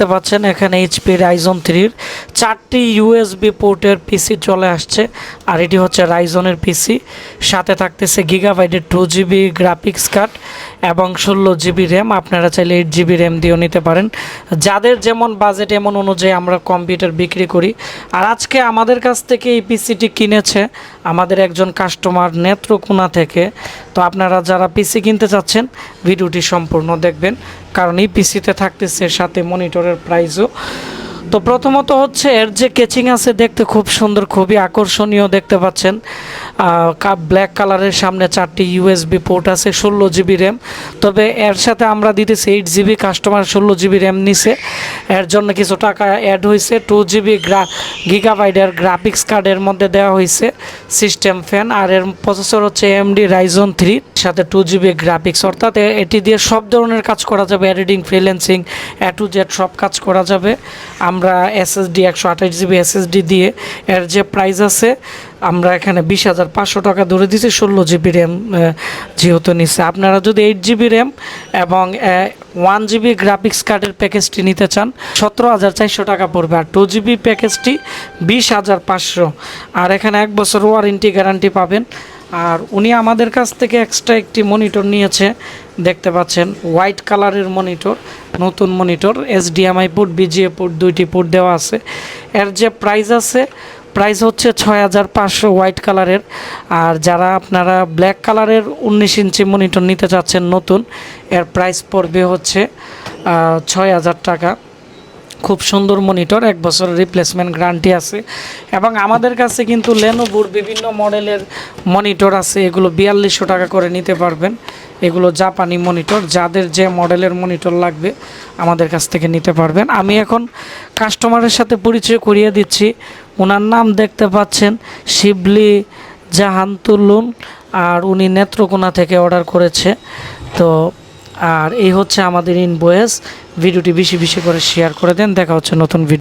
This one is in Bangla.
দেখতে পাচ্ছেন এখানে এইচপি রাইজন থ্রির চারটি ইউএসবি পোর্টের পিসি চলে আসছে। আর এটি হচ্ছে রাইজনের পিসি সাথে থাকতেছে গিগাবাইটের টু জিবি গ্রাফিক্স কার্ড এবং ষোলো জিবি র্যাম আপনারা চাইলে এইট জিবি র্যাম দিয়েও নিতে পারেন। যাদের যেমন বাজেট এমন অনুযায়ী আমরা কম্পিউটার বিক্রি করি। আর আজকে আমাদের কাছ থেকে এই পিসিটি কিনেছে আমাদের একজন কাস্টমার নেত্রকোনা থেকে। তো আপনারা যারা পিসি কিনতে চাচ্ছেন, ভিডিওটি সম্পূর্ণ দেখবেন। কারণ এই পিসিতে থাকতেছে সাথে মনিটরের প্রাইসও তো প্রথমত হচ্ছে এর যে কেচিং আছে দেখতে খুব সুন্দর, খুবই আকর্ষণীয় দেখতে পাচ্ছেন। কাপ ব্ল্যাক কালারের সামনে চারটি ইউএসবি পোর্ট আছে, ষোলো জিবি র্যাম তবে এর সাথে আমরা দিতেছি এইট জিবি কাস্টমার ষোলো জিবি র্যাম নিছে। এর জন্য কিছু টাকা অ্যাড হয়েছে টু জিবি গ্রা গিগাবাইটের গ্রাফিক্স কার্ডের মধ্যে দেওয়া হয়েছে সিস্টেম ফ্যান আর এর প্রসেসর হচ্ছে এমডি রাইজন থ্রি সাথে টু জিবি গ্রাফিক্স অর্থাৎ এটি দিয়ে সব ধরনের কাজ করা যাবে editing freelancing A to Z সব কাজ করা যাবে। এসএসডি একশো আঠাশ জিবি এসএসডি দিয়ে এর যে প্রাইস আছে, আমরা এখানে বিশ হাজার পাঁচশো টাকা ধরে দিচ্ছি ষোলো জিবি র্যাম যেহেতু নিচ্ছে। আপনারা যদি এইট জিবি র্যাম এবং ওয়ান জিবি গ্রাফিক্স কার্ডের প্যাকেজটি নিতে চান, সতেরো হাজার চারশো টাকা পড়বে। আর টু জিবি প্যাকেজটি বিশ হাজার পাঁচশো। আর এখানে এক বছর ওয়ারেন্টি গ্যারান্টি পাবেন। আর উনি আমাদের কাছ থেকে এক্সট্রা একটি মনিটর নিয়েছে, দেখতে পাচ্ছেন হোয়াইট কালারের মনিটর নতুন monitor HDMI port VGA port দুইটি পোর্ট দেওয়া আছে। এর যে প্রাইস আছে প্রাইস হচ্ছে ছয় হাজার পাঁচশো হোয়াইট কালারের আর যারা আপনারা ব্ল্যাক কালারের উনিশ ইঞ্চি মনিটর নিতে চাচ্ছেন নতুন, এর প্রাইস পড়বে হচ্ছে ছয় হাজার টাকা। খুব সুন্দর মনিটর, এক বছরের রিপ্লেসমেন্ট গ্যারান্টি আছে। এবং আমাদের কাছে কিন্তু লেনোভোর বিভিন্ন মডেলের মনিটর আছে, এগুলো বিয়াল্লিশশো টাকা করে নিতে পারবেন। এগুলো জাপানি মনিটর, যাদের যে মডেলের মনিটর লাগবে আমাদের কাছ থেকে নিতে পারবেন। আমি এখন কাস্টমারের সাথে পরিচয় করিয়ে দিচ্ছি। ওনার নাম দেখতে পাচ্ছেন শিবলি জাহান তুলুন আর উনি নেত্রকোনা থেকে অর্ডার করেছে। তো আর এই হচ্ছে আমাদের ইনভয়েস ভিডিওটি বেশি বেশি করে শেয়ার করে দেন। দেখা হচ্ছে নতুন ভিডিও